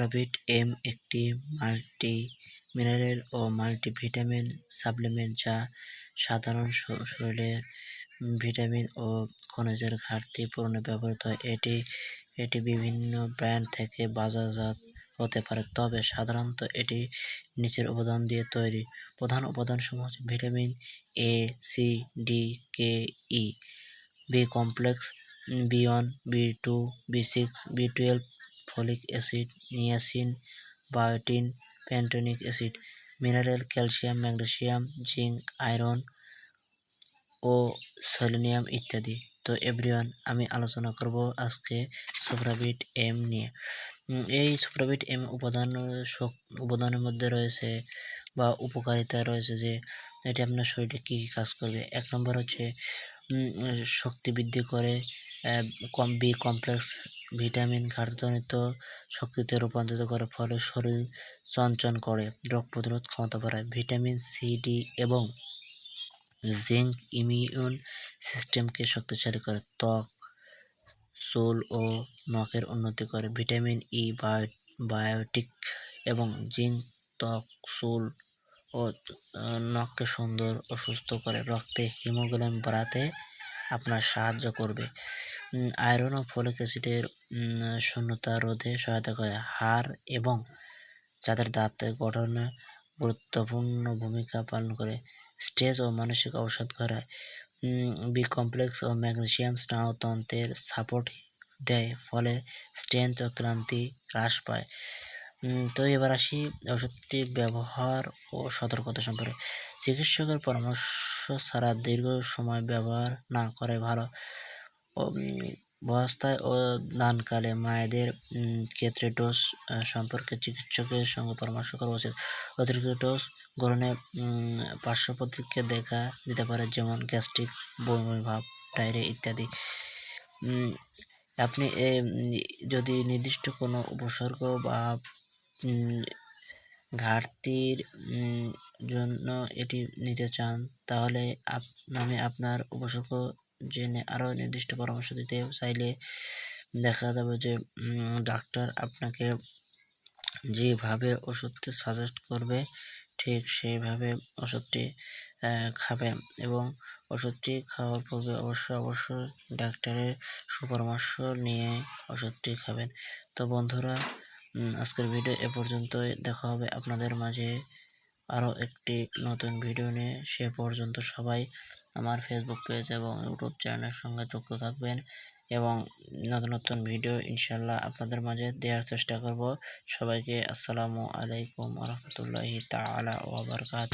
Supravit M একটি multi mineral ও multivitamin supplement যা সাধারণ শরীরের ভিটামিন ও খনিজের ঘাটতি পূরণে ব্যবহৃত। হয় এটি এটি বিভিন্ন ব্র্যান্ড থেকে বাজারজাত হতে পারে, তবে সাধারণত এটি নিচের উপাদান দিয়ে তৈরি। প্রধান উপাদানসমূহ হচ্ছে vitamin A C D K E B complex B one B two B six B twelve folic acid, niacin, biotin, pantothenic acid, mineral, calcium, magnesium, zinc, iron O selenium ইত্যাদি। তো এভরিওয়ান, আমি আলোচনা করব আজকে সুপ্রাবিট এম নিয়ে। এই সুপ্রাবিট M উপাদান উপাদানের মধ্যে রয়েছে বা উপকারিতা রয়েছে যে, এটি আপনার শরীরে কী কী কাজ করবে। এক নম্বর হচ্ছে শক্তি বৃদ্ধি করে কম বি কমপ্লেক্স ভিটামিন ঘাটতিজনিত শক্তিতে রূপান্তরিত করে, ফলে শরীর চঞ্চল করে, রোগ প্রতিরোধ ক্ষমতা বাড়ায়। ভিটামিন সি ডি এবং জিঙ্ক ইমিউন সিস্টেমকে শক্তিশালী করে, ত্বক, চুল ও নখের উন্নতি করে। ভিটামিন ই বায়ো বায়োটিক এবং জিঙ্ক ত্বক, চুল ও নখকে সুন্দর ও সুস্থ করে। রক্তে হিমোগ্লোবিন বাড়াতে আপনার সাহায্য করবে। আয়রন ও ফলিক অ্যাসিডের শূন্যতা রোধে সহায়তা করে। হাড় এবং যাদের দাঁতের গঠনে গুরুত্বপূর্ণ ভূমিকা পালন করে। স্ট্রেস ও মানসিক অবসাদ ঘটায়। বি কমপ্লেক্স ও ম্যাগনেশিয়াম স্নায়ুতন্ত্রের সাপোর্ট দেয়, ফলে স্ট্রেন্থ ও ক্লান্তি হ্রাস পায়। তো এবার আসি ওষুধটি ব্যবহার ও সতর্কতা সম্পর্কে। চিকিৎসকের পরামর্শ ছাড়া দীর্ঘ সময় ব্যবহার না করে ভালো। অবস্থায় ও দানকালে মায়েদের ক্ষেত্রে ডোজ সম্পর্কে চিকিৎসকের সঙ্গে পরামর্শ করা উচিত। অতিরিক্ত ডোজ গ্রহণে পার্শ্ব প্রতিক্রিয়া দেখা দিতে পারে, যেমন গ্যাস্ট্রিক, বমি, ভাব, ডায়রিয়া ইত্যাদি। আপনি যদি নির্দিষ্ট কোনো উপসর্গ বা ঘাটতির জন্য এটি নিতে চান, তাহলে আপ- আপনার উপসর্গ জেনে আরও নির্দিষ্ট পরামর্শ দিতে চাইলে দেখা যাবে যে ডাক্তার আপনাকে যেভাবে ওষুধটি সাজেস্ট করবে, ঠিক সেইভাবে ওষুধটি খাবেন এবং ওষুধটি খাওয়ার পূর্বে অবশ্যই অবশ্যই ডাক্তারের সুপরামর্শ নিয়ে ওষুধটি খাবেন। তো বন্ধুরা আজকের ভিডিও এ পর্যন্তই। দেখা হবে আপনাদের মাঝে। আরও একটি নতুন ভিডিও নিয়ে সে পর্যন্ত সবাই আমার ফেসবুক পেজ এবং ইউটিউব চ্যানেলের সঙ্গে যুক্ত থাকবেন এবং নতুন নতুন ভিডিও ইনশাল্লাহ আপনাদের মাঝে দেওয়ার চেষ্টা করব। সবাইকে আসসালামু আলাইকুম রহমতুল্লাহি তালা ওবরকাত